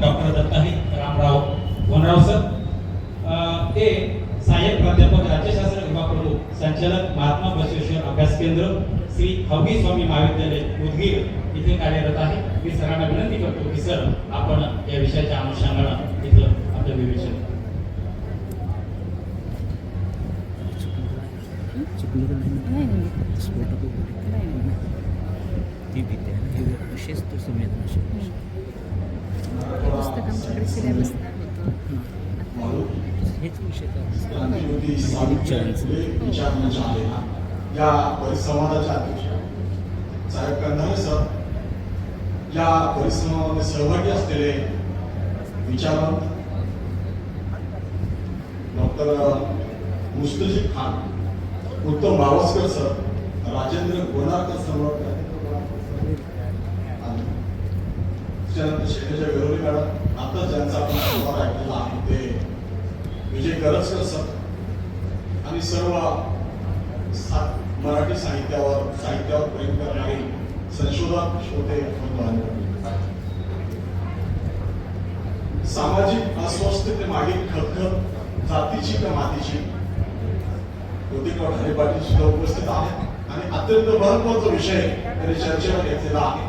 Doctor दत्ताही Ramrao Vanrao sir. ते सहाय्यक प्राध्यापक राज्यशास्त्र विभाग प्रमुख संचालक महात्मा बसवेश्वर अभ्यास केंद्र श्री हवी स्वामी महाविद्यालय उदगीर इथे कार्यरत आहे. मी सरांना विनंती करतो की सर आपण या विषयाच्या अनुषंगानं इथलं आपलं विवेचन ती विशेष तो संवेदनशील हे पुस्तक आमच्याकडे सिलेबस होतं हेच विषय साहेब कंधारे सर या परिसंवादामध्ये सहभागी असलेले विचारवंत doctor Mustajeeb Khan Uttam Bawaskar sir Rajendra Gonarkar sir त्यानंतर शैलजा वेरोली मॅडम आता ज्यांचा आपण संवाद ऐकलेला आहे ते विजय करजकर सर आणि सर्व मराठी साहित्यावर साहित्यावर प्रेम करणारे संशोधक श्रोते सामाजिक अस्वस्थते मागे खतखत जातीची का मातीची? ज्योतिराव ढाले पाटील सुद्धा उपस्थित आहेत. आणि अत्यंत महत्त्वाचा विषय त्यांनी चर्चेला घेतलेला आहे.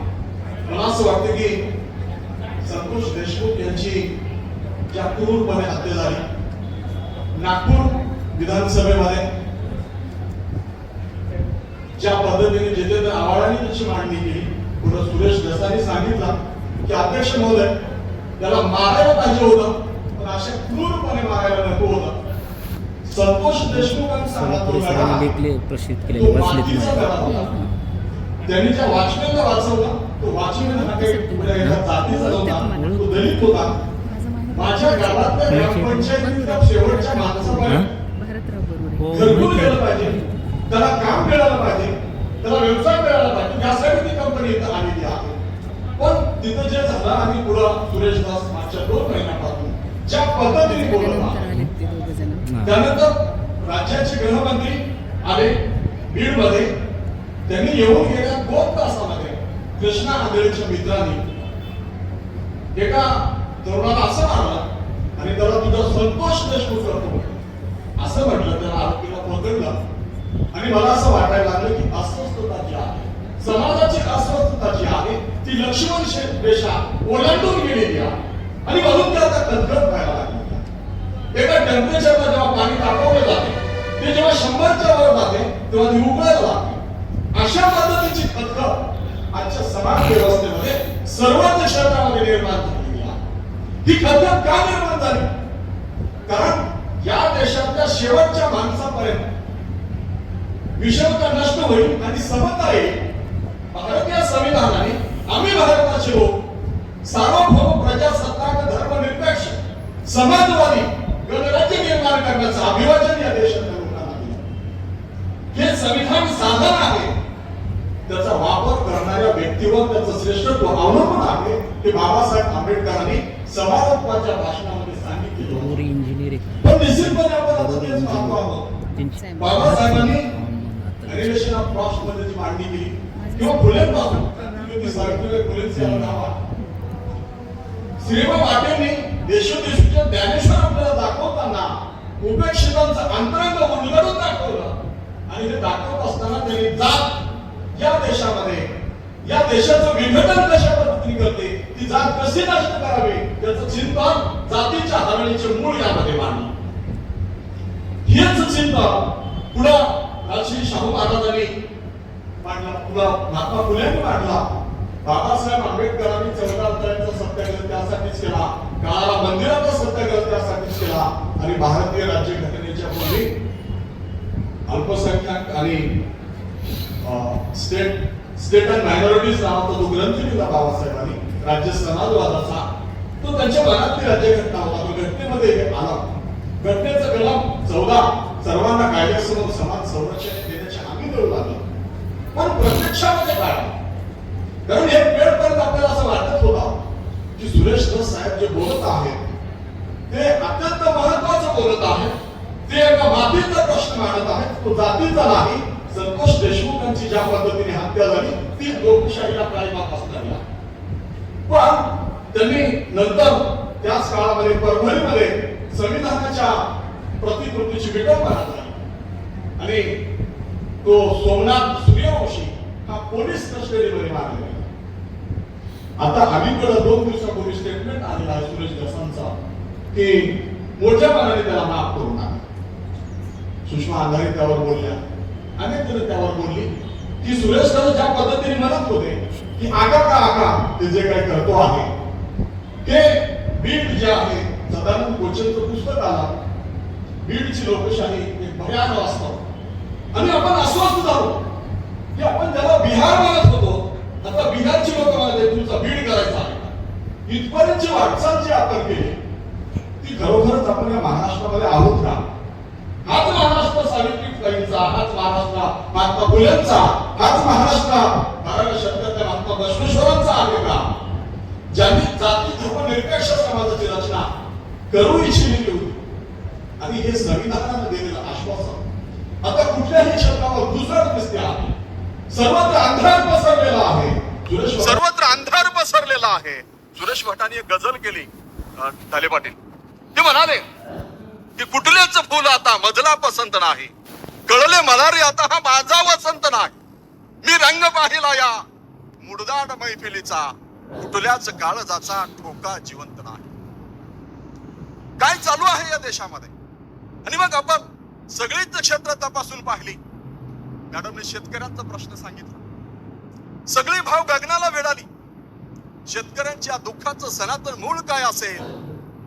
मला असं वाटतं की संतोष देशमुख यांची ज्या क्रूरपणे हत्या झाली नागपूर विधानसभेमध्ये ज्या पद्धतीने जितेंद्र आव्हाडांनी त्याची मांडणी केली पुढे सुरेश दसानी सांगितलं की अध्यक्ष महोदय त्याला मारायला पाहिजे होतं पण अशा क्रूरपणे मारायला नको होतं संतोष देशमुखांनी सांगितलं प्रसिद्ध. त्यांनी ज्या वॉचमॅनला वाचवला तो जातीचा नव्हता तो दलित होता. माझ्या गावातल्या शेवटच्या माणसापर्यंत हो. पाहिजे. त्याला काम मिळालं पाहिजे. त्याला व्यवसाय मिळाला पाहिजे. यासाठी ती कंपनी इथं आलेली आहे. पण तिथं जे झालं आणि पुढं सुरेश दास मागच्या दोन महिन्यापासून ज्या पद्धतीने बोलत त्यानंतर आहे राज्याचे गृहमंत्री आले बीडमध्ये त्यांनी येऊन गेल्या दोन तासामध्ये कृष्णा आंधळेच्या मित्राने एका तरुणाला असं मारलं आणि त्याला तुझा संतोष देशमुख करतो म्हटलं. असं म्हटलं त्याला आरोपीला पकडलं. आणि मला असं वाटायला लागलं की अस्वस्थता जी आहे समाजाची अस्वस्थता जी आहे ती लक्ष्मण रेषा ओलांडून गेलेली आहे. आणि म्हणून त्या आता कदगत व्हायला लागली. एका टेम्परेचरला जेव्हा पाणी तापवलं जाते ते जेव्हा शंभरच्या वर जाते तेव्हा ती उकळायला लागते. अशा पद्धतीची खतखत आजच्या समाज व्यवस्थेमध्ये सर्वच क्षेत्रामध्ये निर्माण झालेली आहे. ही खतखत का निर्माण झाली? कारण या देशातल्या शेवटच्या माणसापर्यंत विषमता नष्ट होईल आणि समता येईल. भारतीय संविधानाने आम्ही भारताचे लोक सार्वभौम प्रजासत्ताक धर्मनिरपेक्ष समाजवादी गणराज्य निर्माण करण्याचं अभिवाचन या देशात हे संविधान साधन आहे. त्याचा वापर करणाऱ्या व्यक्तीवर त्याचं श्रेष्ठत्व अवलंबून आहे हे बाबासाहेब आंबेडकरांनी समाजत्वाच्या भाषणामध्ये सांगितले पण निश्चितपणे आपण आता तेच पाहतो आहोत त्यांची बाबासाहेबांनी ऑफ क्रॉसमध्ये जी मांडणी केली किंवा फुलेंपासून क्रांतिज्योती सावित्रीबाई फुलेंचे याला नाव आहे. श्रीमा पाटीलनी देशोदेशीच्या ज्ञानेश्वर आपल्याला दाखवताना उपेक्षितांचं अंतरंग उलगडून दाखवलं. आणि ते दाखवत असताना त्यांनी जात या देशामध्ये या देशाचं विघटन कशा पद्धतीने करते ती जात कशी नष्ट करावी याचं चिंतन जातीच्या हरणीचे मूळ यामध्ये मांडलं. हेच चिंतन पुढं राजश्री शाहू महाराजांनी मांडला पुढं महात्मा फुलेंनी मांडला. बाबासाहेब आंबेडकरांनी चौदा सत्याग्रह त्यासाठीच केला काळाला मंदिराचा सत्याग्रह त्यासाठीच केला आणि भारतीय राज्यघटनेच्या पूर्वी अल्पसंख्याक आणि स्टेट स्टेट अँड मायनॉरिटीज नावाचा जो ग्रंथ लिहिला बाबासाहेबांनी राज्य समाजवादाचा. तो त्यांच्या मनातली राज्यघटना होता तो घटनेमध्ये आला. घटनेचा कलम चौदा सर्वांना कायद्यासमोर समान संरक्षण देण्याची हमी देऊ लागली पण प्रत्यक्षामध्ये काय? कारण एक वेळपर्यंत आपल्याला असं वाटत होता की सुरेश दस साहेब जे बोलत आहेत ते अत्यंत महत्वाचं बोलत आहेत. ते एका मातीचा प्रश्न मांडत आहेत तो जातीचा नाही संतोष देशमुखांची ज्या पद्धतीने हत्या झाली ती लोकशाहीला काळीमा असणारी पण त्यांनी नंतर त्याच काळामध्ये परभणीमध्ये संविधानाच्या प्रतिकृतीची विटंबना झाली आणि तो सोमनाथ सूर्यवंशी हा पोलीस कस्टडीमध्ये मारला गेला. आता अलीकडे दोन दिवसापूर्वी स्टेटमेंट आलेला आहे सुरेश दसांचा की मोठ्या मनाने त्याला माफ करू नका सुषमा आधारित त्यावर बोलल्या. अनेक जण त्यावर बोलली. की सुरेश दादा ज्या पद्धतीने म्हणत होते की आगा का आगा ते जे काही करतो आहे ते बीड जे आहे सदानंद कोचेंचं पुस्तक आला. बीडची लोकशाही एक भयानक असतं. आणि आपण अस्वस्थ झालो. की आपण ज्याला बिहार मानत होतो आता बिहारची लोक म्हणाले तुमचा बीड करायचा आहे. इथपर्यंतची वाटचाल जी आपण केली ती खरोखरच आपण या महाराष्ट्रामध्ये आहोत का? हाच महाराष्ट्र सावित्रीबाईंचा हाच महाराष्ट्र महात्मा फुलेंचा हाच महाराष्ट्र. बाराव्या शतकातल्या महात्मा बसवेश्वरांचा आहे का? ज्यांनी जाती धर्म निरपेक्ष समाजाची रचना करू इच्छिलेली होती आणि हे संविधानानं दिलेलं आश्वासन. आता कुठल्याही क्षेत्रावर दुसरं दिसते आहे सर्वत्र अंधार पसरलेला आहे. सर्वत्र अंधार पसरलेला आहे. सुरेश भटाने एक गझल केली अं, पाटील. ते म्हणाले की कुठलेच फुल आता मजला पसंत नाही. कळले मला रे आता हा माझा वसंत नाग. मी रंग पाहिला या मुडदाड मैफिलीचा कुठल्याच काळजाचा ठोका जिवंत नाही. काय चालू आहे या देशामध्ये? आणि मग आपण सगळीच क्षेत्र तपासून पाहिली. मॅडमने शेतकऱ्यांचा प्रश्न सांगितला. सगळी भाव गगनाला वेळाली शेतकऱ्यांच्या दुःखाचं सनातन मूळ काय असेल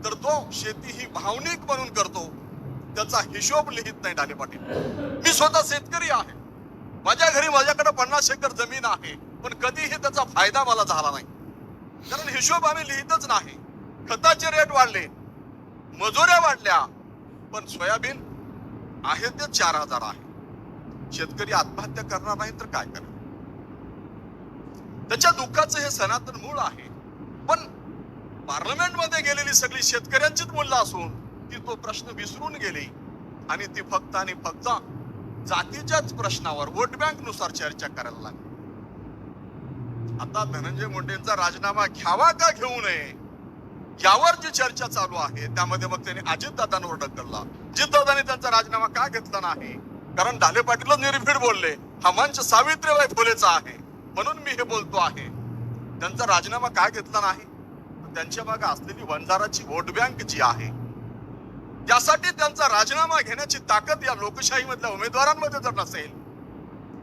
तर तो शेती ही भावनिक म्हणून करतो. त्याचा हिशोब लिहित नाही डाले पाटील. मी स्वतः शेतकरी आहे. माझ्या घरी माझ्याकडे पन्नास एकर जमीन आहे. पण कधीही त्याचा फायदा मला झाला नाही. कारण हिशोब आम्ही लिहितच नाही. खताचे रेट वाढले. मजुऱ्या वाढल्या. पण सोयाबीन आहे ते चार हजार आहे. शेतकरी आत्महत्या करणार नाही तर काय करणार? त्याच्या दुःखाचं हे सनातन मूळ आहे. पण पार्लमेंटमध्ये गेलेली सगळी शेतकऱ्यांचीच मूल्य असून ती तो प्रश्न विसरून गेली. आणि ती फक्त आणि फक्त जातीच्याच प्रश्नावर वोट बँकनुसार चर्चा करायला लागली. आता धनंजय मुंडेंचा राजीनामा घ्यावा का घेऊ नये? यावर जी चर्चा चालू आहे त्यामध्ये मग त्यांनी अजितदादांवर ढकलला अजितदादांनी त्यांचा राजीनामा का घेतला नाही? कारण ढाले पाटीलच निर्भीड बोलले. हा मंच सावित्रीबाई फुलेचा आहे. म्हणून मी हे बोलतो आहे. त्यांचा राजीनामा का घेतला नाही? त्यांच्या मागे असलेली वंजाराची वोट बँक जी आहे त्यासाठी त्यांचा राजीनामा घेण्याची ताकद या लोकशाहीमधल्या उमेदवारांमध्ये जर नसेल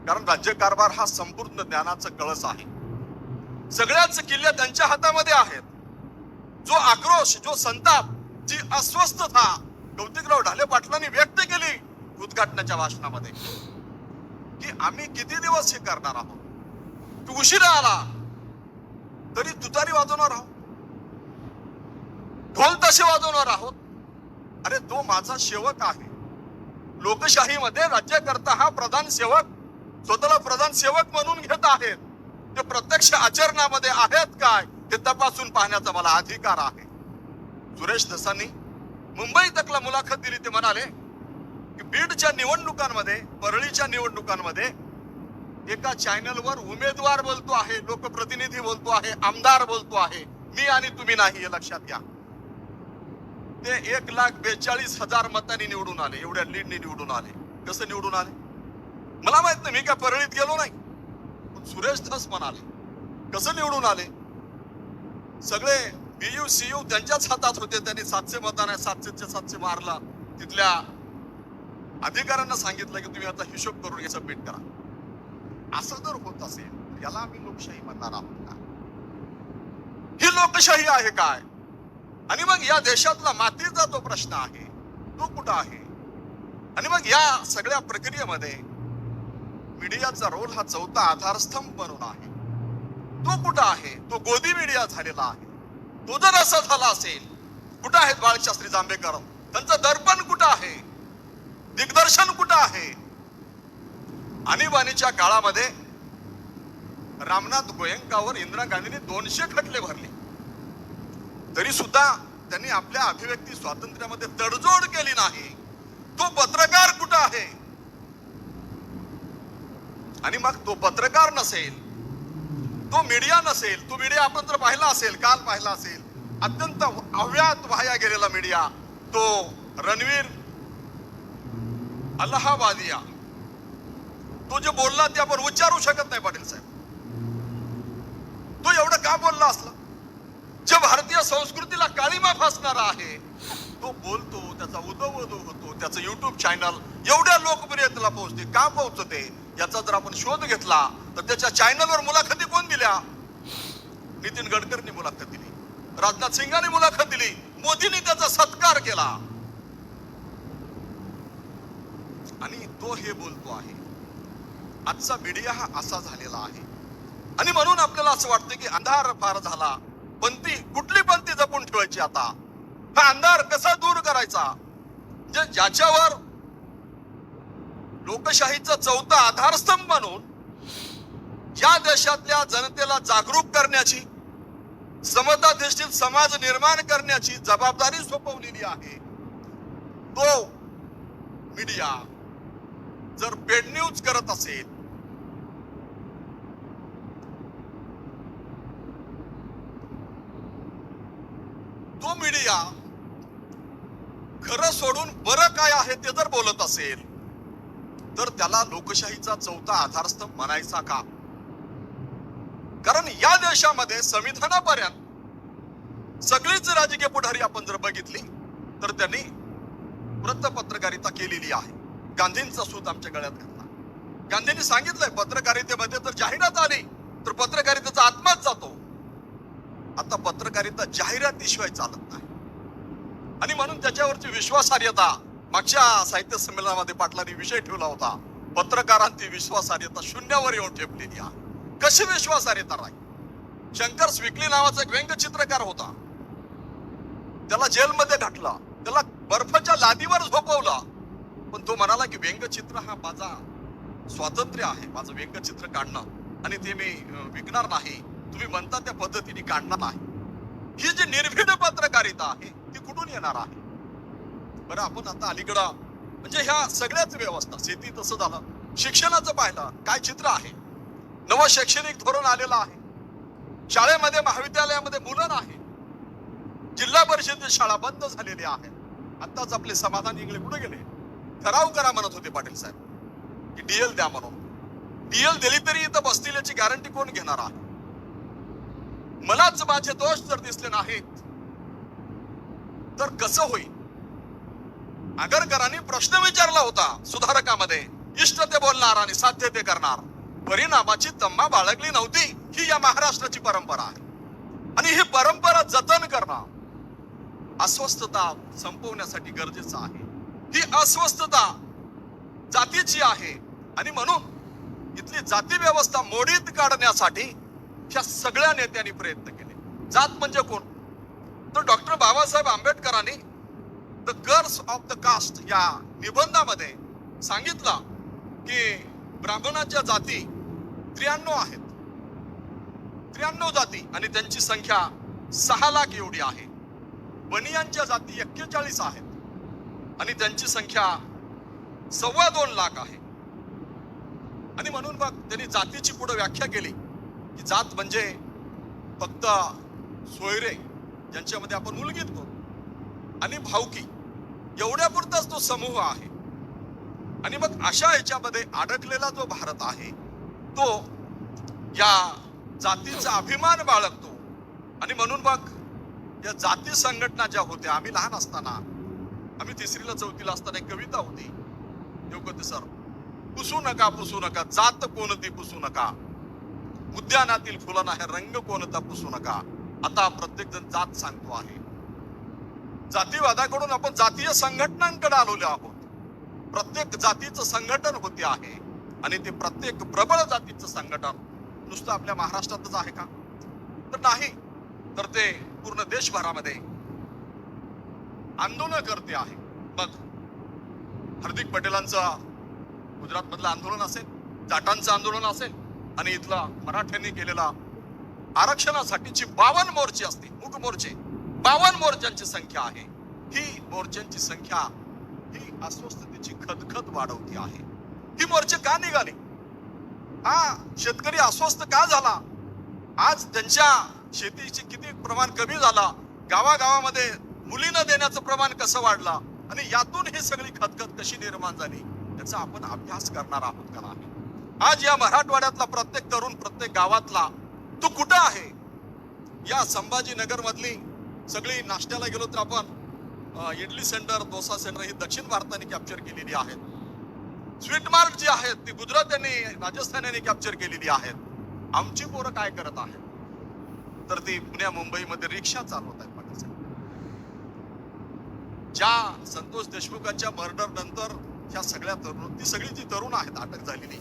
कारण राज्यकारभार हा संपूर्ण ज्ञानाचा कळस आहे. सगळ्याच किल्ल्या त्यांच्या हातामध्ये आहेत. जो आक्रोश जो संताप जी अस्वस्थता कौतिकराव ढाले पाटलांनी व्यक्त केली उद्घाटनाच्या भाषणामध्ये की आम्ही किती दिवस हे करणार आहोत? तू उशिरा आला. तरी तुतारी वाजवणार आहोत. ढोल तसे वाजवणार आहोत. अरे तो माझा सेवक आहे. लोकशाहीमध्ये राज्यकर्ता हा प्रधान सेवक स्वतःला प्रधान सेवक म्हणून घेत आहेत. ते प्रत्यक्ष आचरणामध्ये आहेत काय ते तपासून पाहण्याचा मला अधिकार आहे. सुरेश दसांनी मुंबई तकला मुलाखत दिली ते म्हणाले की बीडच्या निवडणुकांमध्ये परळीच्या निवडणुकांमध्ये एका चॅनलवर उमेदवार बोलतो आहे लोकप्रतिनिधी बोलतो आहे आमदार बोलतो आहे. मी आणि तुम्ही नाही हे लक्षात घ्या. ते एक लाख बेचाळीस हजार मतांनी निवडून आले एवढ्या लीडने निवडून आले. कसं निवडून आले? मला माहीत नाही मी काय परळीत गेलो नाही. पण सुरेश दास म्हणाले कसं निवडून आले? सगळे बीयू सीयू त्यांच्याच हातात होते त्यांनी सातशे मताने सातशेचे सातशे मारला. तिथल्या अधिकाऱ्यांना सांगितलं की तुम्ही आता हिशोब करून हे सबमिट करा. असं जर होत असेल याला आम्ही लोकशाही म्हणणार आहोत का? ही लोकशाही आहे काय? आणि मग या देशातला मातीचा जो प्रश्न आहे तो कुठं आहे? आणि मग या सगळ्या प्रक्रियेमध्ये मीडियाचा रोल हा चौथा आधारस्तंभ बनून आहे. तो कुठं आहे? तो गोदी मीडिया झालेला आहे. तो जर असा झाला असेल कुठं आहेत बाळशास्त्री जांभेकर? त्यांचं दर्पण कुठं आहे? दिग्दर्शन कुठं आहे? आणीबाणीच्या काळामध्ये रामनाथ गोयंकावर इंदिरा गांधींनी दोनशे खटले भरले. तरी सुद्धा त्यांनी आपल्या अभिव्यक्ती स्वातंत्र्यामध्ये तडजोड केली नाही. तो पत्रकार कुठं आहे? आणि मग तो पत्रकार नसेल तो मीडिया नसेल तो मीडिया आपण जर पाहिला असेल काल पाहिला असेल अत्यंत अव्यात वाया गेलेला मीडिया तो रणवीर अलाहाबादिया. तो जे बोलला ते आपण उच्चारू शकत नाही पाटील साहेब. तो एवढं का बोलला असला? जे भारतीय संस्कृतीला काळीमा फासणारा आहे. तो बोलतो त्याचा उदो होतो त्याचं युट्यूब चॅनल एवढ्या लोकप्रियतेला पोहोचते. का पोहोचते याचा जर आपण शोध घेतला तर त्याच्या चॅनलवर मुलाखती कोण दिल्या? नितीन गडकरींनी मुलाखत दिली. राजनाथ सिंगांनी मुलाखत दिली. मोदींनी त्याचा सत्कार केला. आणि तो हे बोलतो आहे आजचा मीडिया हा असा झालेला आहे. आणि म्हणून आपल्याला असं वाटतं की अंधार फार झाला. पंथी कुठली पंथी जपून ठेवायची आता? हा अंधार कसा दूर करायचा? जे ज्याच्यावर लोकशाहीचा चौथा आधारस्तंभ म्हणून या देशातल्या जनतेला जागरूक करण्याची समताधिष्ठित समाज निर्माण करण्याची जबाबदारी सोपवलेली आहे तो मीडिया. जर पेड न्यूज करत असेल तो मीडिया खरं सोडून बरं काय आहे ते जर बोलत असेल तर त्याला लोकशाहीचा चौथा आधारस्तंभ म्हणायचा का? कारण या देशामध्ये संविधानापर्यंत सगळीच राजकीय पुढारी आपण जर बघितली तर त्यांनी वृत्तपत्रकारिता केलेली आहे. गांधींचा सूत आमच्या गळ्यात घातला. गांधींनी सांगितलंय पत्रकारितेमध्ये जर जाहिरात आली तर पत्रकारितेचा आत्माच जातो. आता पत्रकारिता जाहिरातीशिवाय चालत नाही. आणि म्हणून त्याच्यावरची विश्वासार्हता मागच्या साहित्य संमेलनामध्ये पाटलांनी विषय ठेवला होता. पत्रकारांची विश्वासार्हता शून्यावर येऊन ठेपलेली आहे. कशी विश्वासार्हता राहील? शंकर स्विकली नावाचा एक व्यंगचित्रकार होता. त्याला जेलमध्ये घातला. त्याला बर्फाच्या लादीवर झोपवला. पण तो म्हणाला की व्यंगचित्र हा माझा स्वातंत्र्य आहे. माझं व्यंगचित्र काढणं. आणि ते मी विकणार नाही. तुम्ही म्हणता त्या पद्धतीने काढणार नाही ही जी निर्भीड पत्रकारिता आहे ती कुठून येणार आहे? बरं आपण आता अलीकडं म्हणजे ह्या सगळ्याच व्यवस्था शेती तसं झालं शिक्षणाचं पाहिलं काय चित्र आहे? नवं शैक्षणिक धोरण आलेलं आहे. शाळेमध्ये महाविद्यालयामध्ये मुलं नाही. जिल्हा परिषद शाळा बंद झालेली आहे. आताच आपले समाधान इंगळे कुठे गेले? ठराव करा म्हणत होते पाटील साहेब. की डीएल द्या म्हणून. डीएल दिली तरी इथं बसतील याची गॅरंटी कोण घेणार आहे? मलाच माझे दोष जर दिसले नाहीत तर कसं होईल? आगरकरांनी प्रश्न विचारला होता सुधारकामध्ये इष्ट ते बोलणार आणि साध्य ते करणार. परिणामाची तम्मा बाळगली नव्हती ही या महाराष्ट्राची परंपरा आहे. आणि ही परंपरा जतन करणं अस्वस्थता संपवण्यासाठी गरजेचं आहे. ही अस्वस्थता जातीची आहे. आणि म्हणून इथली जाती व्यवस्था मोडीत काढण्यासाठी ह्या सगळ्या नेत्यांनी प्रयत्न केले. जात म्हणजे कोण? तर डॉक्टर बाबासाहेब आंबेडकरांनी the curse of the caste या निबंधामध्ये सांगितला की ब्राह्मणाच्या जाती त्र्याण्णव आहेत. त्र्याण्णव जाती आणि त्यांची संख्या सहा लाख एवढी आहे. बनियांच्या जाती एक्केचाळीस आहेत. आणि त्यांची संख्या सव्वा दोन लाख आहे. आणि म्हणून मग त्यांनी जातीची पुढे व्याख्या केली. की जात म्हणजे फक्त सोयरे ज्यांच्यामध्ये आपण मुलगीत करू आणि भावकी एवढ्यापुरताच तो समूह आहे. आणि मग अशा याच्यामध्ये अडकलेला जो भारत आहे तो या जातीचा अभिमान बाळगतो. आणि म्हणून मग या जाती संघटना ज्या होत्या आम्ही लहान असताना आम्ही तिसरीला चौथीला असताना एक कविता होती. योग्य सर पुसू नका पुसू नका जात कोणती पुसू नका. उद्यानातील फुलांना हे रंग कोणता पुसू नका. आता प्रत्येक जण जात सांगतो आहे. जातीवादाकडून आपण जातीय संघटनांकडे आलेलो आहोत. प्रत्येक जातीचं संघटन होते आहे. आणि ते प्रत्येक प्रबळ जातीचं संघटन. नुसतं आपल्या महाराष्ट्रातच आहे का? तर नाही. तर ते पूर्ण देशभरामध्ये आंदोलन करते आहे. मग हार्दिक पटेलांचं गुजरात मधलं आंदोलन असेल जाटांचं आंदोलन असेल आणि इथला मराठ्यांनी केलेला आरक्षणासाठीची बावन मोर्चे असतील मूक मोर्चे. बावन मोर्चांची संख्या आहे. ही मोर्चांची संख्या ही अस्वस्थतेची खदखद वाढवती आहे. ही मोर्चे का निघाली? हा शेतकरी अस्वस्थ का झाला? आज त्यांच्या शेतीची किती प्रमाण कमी झाला? गावागावामध्ये मुलींना देण्याचं प्रमाण कसं वाढलं? आणि यातून ही सगळी खदखद कशी निर्माण झाली? याचा आपण अभ्यास करणार आहोत का नाही आज या मराठवाड्यातला प्रत्येक तरुण प्रत्येक गावातला तू कुठं आहे? या संभाजीनगर मधली सगळी नाश्त्याला गेलो तर आपण इडली सेंटर डोसा सेंटर ही दक्षिण भारताने कॅप्चर केलेली आहेत. स्वीट मार्ट जी आहेत ती गुजरात यांनी राजस्थान यांनी कॅप्चर केलेली आहेत. आमची पोरं काय करत आहेत? तर ती पुण्या मुंबईमध्ये रिक्षा चालवत आहेत ज्या संतोष देशमुखांच्या मर्डर नंतर ह्या सगळ्या तरुण ती सगळी जी तरुण आहेत अटक झालेली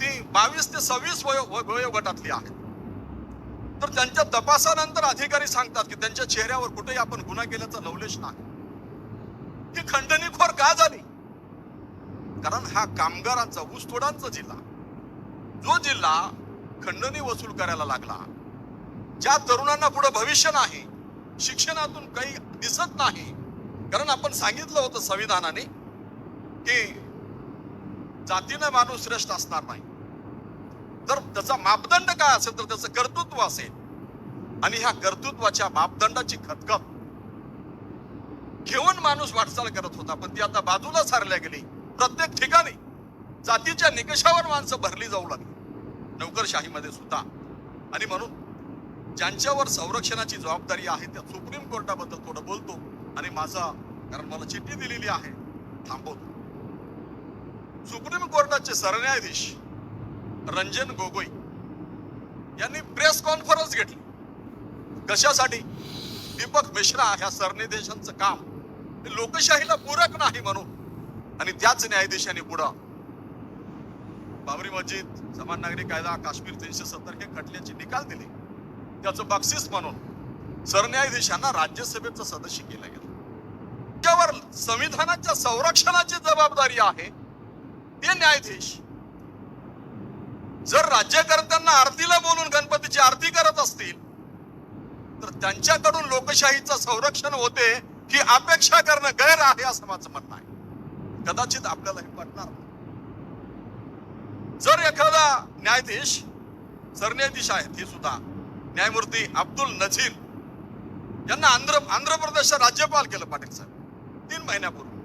ती बावीस ते सव्वीस वयो वयोगटातली आहेत तर त्यांच्या तपासानंतर अधिकारी सांगतात की त्यांच्या चेहऱ्यावर कुठेही आपण गुन्हा केल्याचा नवलेश नाही. ही खंडणीखोर का झाली? कारण हा कामगारांचा ऊसतोडांचा जिल्हा. जो जिल्हा खंडणी वसूल करायला लागला ज्या तरुणांना पुढे भविष्य नाही शिक्षणातून काही दिसत नाही कारण आपण सांगितलं होतं संविधानाने की जातीनं माणूस श्रेष्ठ असणार नाही. तर त्याचा मापदंड काय असेल तर त्याचं कर्तृत्व असेल. आणि ह्या कर्तृत्वाच्या मापदंडाची खतखत. घेऊन माणूस वाटचाल करत होता पण ती आता बाजूला सारल्या गेली. प्रत्येक ठिकाणी जातीच्या निकषावर माणसं भरली जाऊ लागली. नोकरशाहीमध्ये सुद्धा. आणि म्हणून ज्यांच्यावर संरक्षणाची जबाबदारी आहे त्या सुप्रीम कोर्टाबद्दल थोडं बोलतो. आणि माझा कारण मला चिठ्ठी दिलेली आहे थांबवतो. सुप्रीम कोर्टाचे सरन्यायाधीश रंजन गोगोई यांनी प्रेस कॉन्फरन्स घेतली. कशासाठी? दीपक मिश्रा ह्या सरनिर्देशांचं काम. लोकशाहीला पूरक नाही म्हणून. आणि त्याच न्यायाधीशांनी पुढं. बाबरी मस्जिद समान नागरी कायदा काश्मीर तीनशे सत्तर हे खटल्याचे निकाल दिले. त्याचं बक्षीस म्हणून सरन्यायाधीशांना राज्यसभेचं सदस्य केलं गेलं. त्यावर संविधानाच्या संरक्षणाची जबाबदारी आहे. ते न्यायाधीश जर राज्यकर्त्यांना आरतीला बोलून गणपतीची आरती करत असतील तर त्यांच्याकडून लोकशाहीचं संरक्षण होते ही अपेक्षा करणं गैर आहे असं माझं म्हणणं आहे. कदाचित आपल्याला हे पटणार जर एखादा न्यायाधीश सरन्यायाधीश आहेत हे सुद्धा न्यायमूर्ती अब्दुल नझीर यांना आंध्र आंध्र प्रदेशचा राज्यपाल केलं पाटील साहेब तीन महिन्यापूर्वी.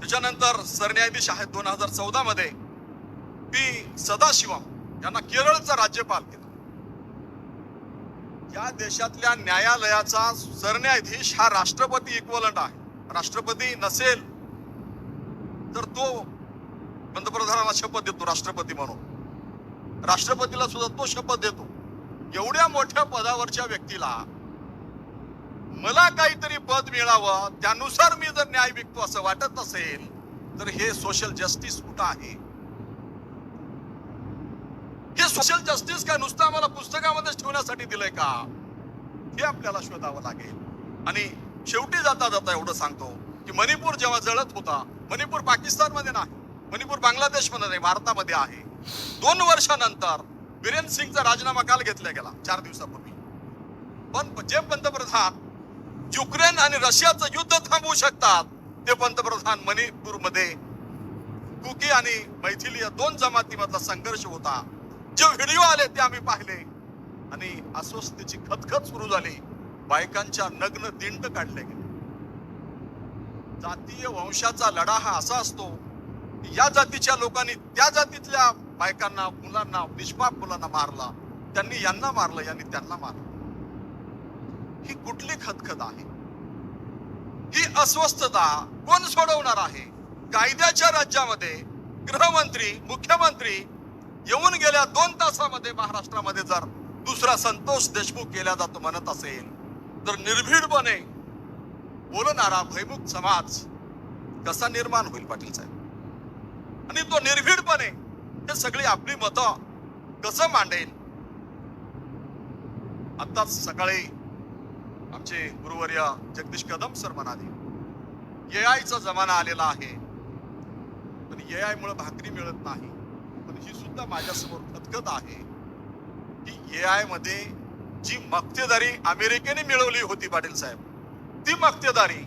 त्याच्यानंतर सरन्यायाधीश आहेत दोन हजार चौदा मध्ये पी सदाशिवम यांना केरळचा राज्यपाल केला. या देशातल्या न्यायालयाचा सरन्यायाधीश हा राष्ट्रपती इक्वलंट आहे. राष्ट्रपती नसेल तर तो पंतप्रधानाला शपथ देतो राष्ट्रपती म्हणून. राष्ट्रपतीला सुद्धा तो शपथ देतो. एवढ्या मोठ्या पदावरच्या व्यक्तीला मला काहीतरी पद मिळावं त्यानुसार मी जर न्याय विकतो असं वाटत असेल तर हे सोशल जस्टिस कुठं आहे? सोशल जस्टिस काय नुसतं आम्हाला पुस्तकामध्येच ठेवण्यासाठी दिलंय का? हे आपल्याला शोधावं लागेल. आणि शेवटी जाता जाता एवढं सांगतो की मणिपूर जेव्हा जळत होता मणिपूर पाकिस्तानमध्ये नाही मणिपूर बांगलादेशमध्ये नाही भारतामध्ये आहे. दोन वर्षानंतर बिरेन सिंगचा राजीनामा काल घेतला गेला चार दिवसापूर्वी. पण जे पंतप्रधान युक्रेन आणि रशियाचं युद्ध थांबवू शकतात ते पंतप्रधान मणिपूरमध्ये कुकी आणि मैथिली या दोन जमातीमधला संघर्ष होता. जे व्हिडिओ आले ते आम्ही पाहिले. आणि अस्वस्थतेची खतखत सुरू झाली. बायकांच्या नग्न दिंड काढले गेले. जातीय वंशाचा लढा हा असा असतो की या जातीच्या लोकांनी त्या जातीतल्या बायकांना मुलांना निष्पाप मुलांना मारला. त्यांनी यांना मारलं यांनी त्यांना मारलं. ही कुठली खतखत आहे? ही अस्वस्थता कोण सोडवणार आहे? कायद्याच्या राज्यामध्ये गृहमंत्री मुख्यमंत्री येऊन गेल्या दोन तासामध्ये महाराष्ट्रामध्ये जर दुसरा संतोष देशमुख केला जातो म्हणत असेल तर निर्भीडपणे बोलणारा भयमुख समाज कसा निर्माण होईल पाटील साहेब? आणि तो निर्भीडपणे हे सगळी आपली मतं कसं मांडेल? आत्ताच सकाळी आमचे गुरुवर्य जगदीश कदम सर म्हणाले ए आयचा जमाना आलेला आहे पण ए आय मुळे भाकरी मिळत नाही. सुद्धा माझ्यासमोर खतखत आहे. की ए आयमध्ये जी मक्तेदारी अमेरिकेने मिळवली होती पाटील साहेब ती मक्तेदारी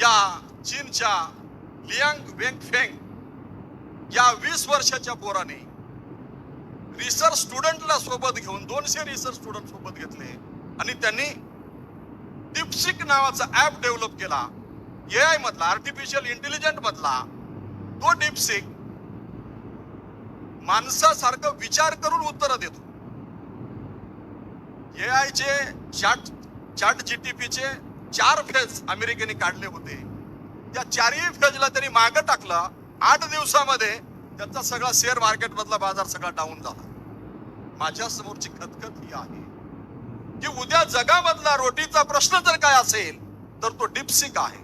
या चीनच्या लियांग वेंग फेंग या वीस वर्षाच्या पोराने रिसर्च स्टुडंटला सोबत घेऊन दोनशे रिसर्च स्टुडंट सोबत घेतले आणि त्यांनी डिप्सिक नावाचा ऍप डेव्हलप केला. ए आय मधला आर्टिफिशियल इंटेलिजंट मधला तो डिप्सिक माणसासारखं विचार करून उत्तर देतो. ए आयचे चॅट चॅट जीटीपीचे चार फेज अमेरिकेने काढले होते. त्या चारही फेजला त्यांनी मागं टाकलं. आठ दिवसामध्ये त्याचा सगळा शेअर मार्केट मधला बाजार सगळा डाऊन झाला. माझ्या समोरची खतखत ही आहे. की उद्या जगामधला रोटीचा प्रश्न जर काय असेल तर तो डिप्सिक आहे.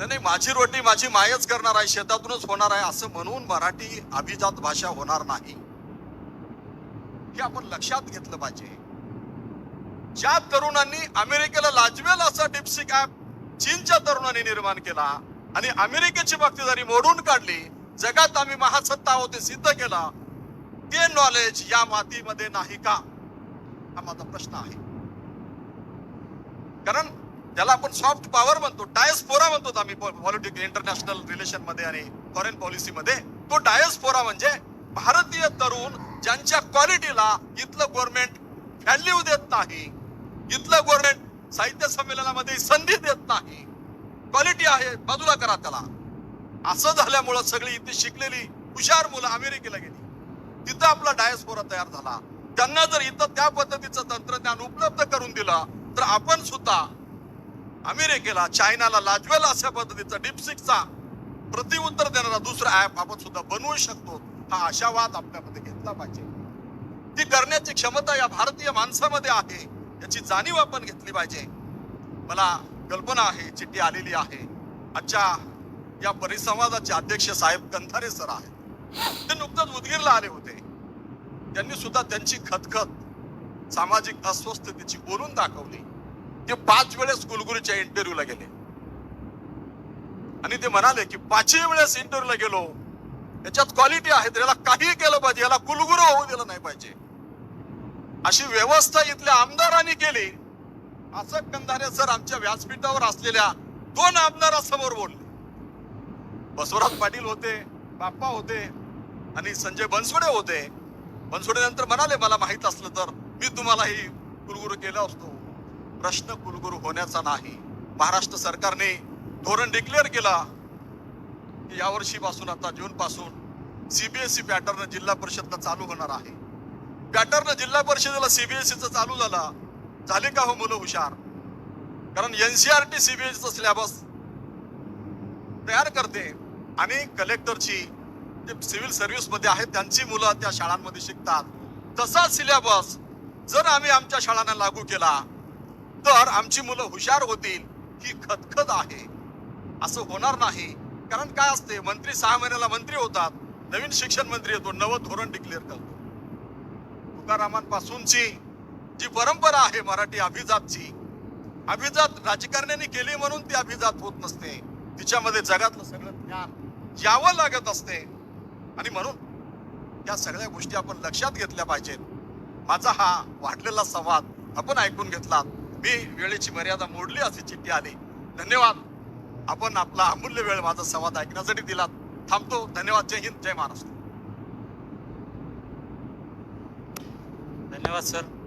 नाही नाही, माझी रोटी माझी मायच करणार आहे शेतातूनच होणार आहे असं म्हणून मराठी अभिजात भाषा होणार नाही. हे आपण लक्षात घेतलं पाहिजे. ज्या तरुणांनी अमेरिकेला लाजवेल असा डिप्सिक ऍप चीनच्या तरुणांनी निर्माण केला आणि अमेरिकेची भक्तीदारी मोडून काढली जगात आम्ही महासत्ता होते सिद्ध केला ते नॉलेज या मातीमध्ये नाही का? हा माझा प्रश्न आहे. कारण त्याला आपण सॉफ्ट पॉवर म्हणतो डायस्पोरा म्हणतो आम्ही पॉलिटिक इंटरनॅशनल रिलेशनमध्ये आणि फॉरेन पॉलिसी मध्ये. तो डायस्पोरा म्हणजे भारतीय तरुण ज्यांच्या क्वालिटीला इथलं गव्हर्नमेंट व्हॅल्यू देत नाही इथलं गव्हर्नमेंट साहित्य संमेलनामध्ये संधी देत नाही. क्वालिटी आहे बाजूला करा त्याला. असं झाल्यामुळं सगळी इथे शिकलेली हुशार मुलं अमेरिकेला गेली. तिथं आपला डायस्पोरा तयार झाला. त्यांना जर इथं त्या पद्धतीचं तंत्रज्ञान उपलब्ध करून दिलं तर आपण सुद्धा अमेरिकेला चायनाला लाजवेल अशा पद्धतीचा डिपसिकचा प्रतिउत्तर देणारा दुसरा ऍप आपण सुद्धा बनवू शकतो. हा आशावाद आपल्यामध्ये घेतला पाहिजे. ती करण्याची क्षमता या भारतीय माणसामध्ये आहे याची जाणीव आपण घेतली पाहिजे. मला कल्पना आहे चिठ्ठी आलेली आहे. आजच्या या परिसंवादाचे अध्यक्ष साहेब कंथारे सर आहेत. ते नुकतंच उदगीरला आले होते. त्यांनी सुद्धा त्यांची खतखत सामाजिक अस्वस्थतेची बोलून दाखवली. ते पाच वेळेस कुलगुरूच्या इंटरव्ह्यूला गेले. आणि ते म्हणाले की पाचही वेळेस इंटरव्ह्यूला गेलो. याच्यात क्वालिटी आहे तर याला काही केलं पाहिजे याला कुलगुरू होऊ दिलं नाही पाहिजे. अशी व्यवस्था इथल्या आमदारांनी केली. असं कंधारे सर आमच्या व्यासपीठावर असलेल्या दोन आमदारासमोर बोलले. बसवराज पाटील होते बाप्पा होते आणि संजय बनसोडे होते. बनसोडे नंतर म्हणाले मला माहीत असलं तर मी तुम्हालाही कुलगुरू केला असतो. प्रश्न कुलगुरू होण्याचा नाही. महाराष्ट्र सरकारने धोरण डिक्लेअर केला की यावर्षीपासून आता जून पासून सीबीएसई पॅटर्न जिल्हा परिषदला चालू होणार आहे. पॅटर्न जिल्हा परिषदेला सीबीएसईचं चालू झाला झाले का हो मुलं हुशार? कारण एनसीआरटी सीबीएसईचा सिलेबस तयार करते आणि कलेक्टरची जे सिव्हिल सर्व्हिसमध्ये आहेत त्यांची मुलं त्या शाळांमध्ये शिकतात. तसा सिलेबस जर आम्ही आमच्या शाळांना लागू केला तर आमची मुलं हुशार होतील ही खतखत आहे. असं होणार नाही. कारण काय असते मंत्री सहा महिन्याला मंत्री होतात. नवीन शिक्षण मंत्री येतो नवं धोरण डिक्लेअर करतो. तुकारामांपासूनची जी परंपरा आहे मराठी अभिजातची अभिजात राजकारण्यांनी केली म्हणून ती अभिजात होत नसते. तिच्यामध्ये जगातलं सगळं ज्ञान यावं लागत असते. आणि म्हणून या सगळ्या गोष्टी आपण लक्षात घेतल्या पाहिजेत. माझा हा वाढलेला संवाद आपण ऐकून घेतलात. मी वेळेची मर्यादा मोडली अशी चिठ्ठी आली. धन्यवाद. आपण आपला अमूल्य वेळ माझा संवाद ऐकण्यासाठी दिला. थांबतो. धन्यवाद. जय हिंद. जय महाराष्ट्र. धन्यवाद सर.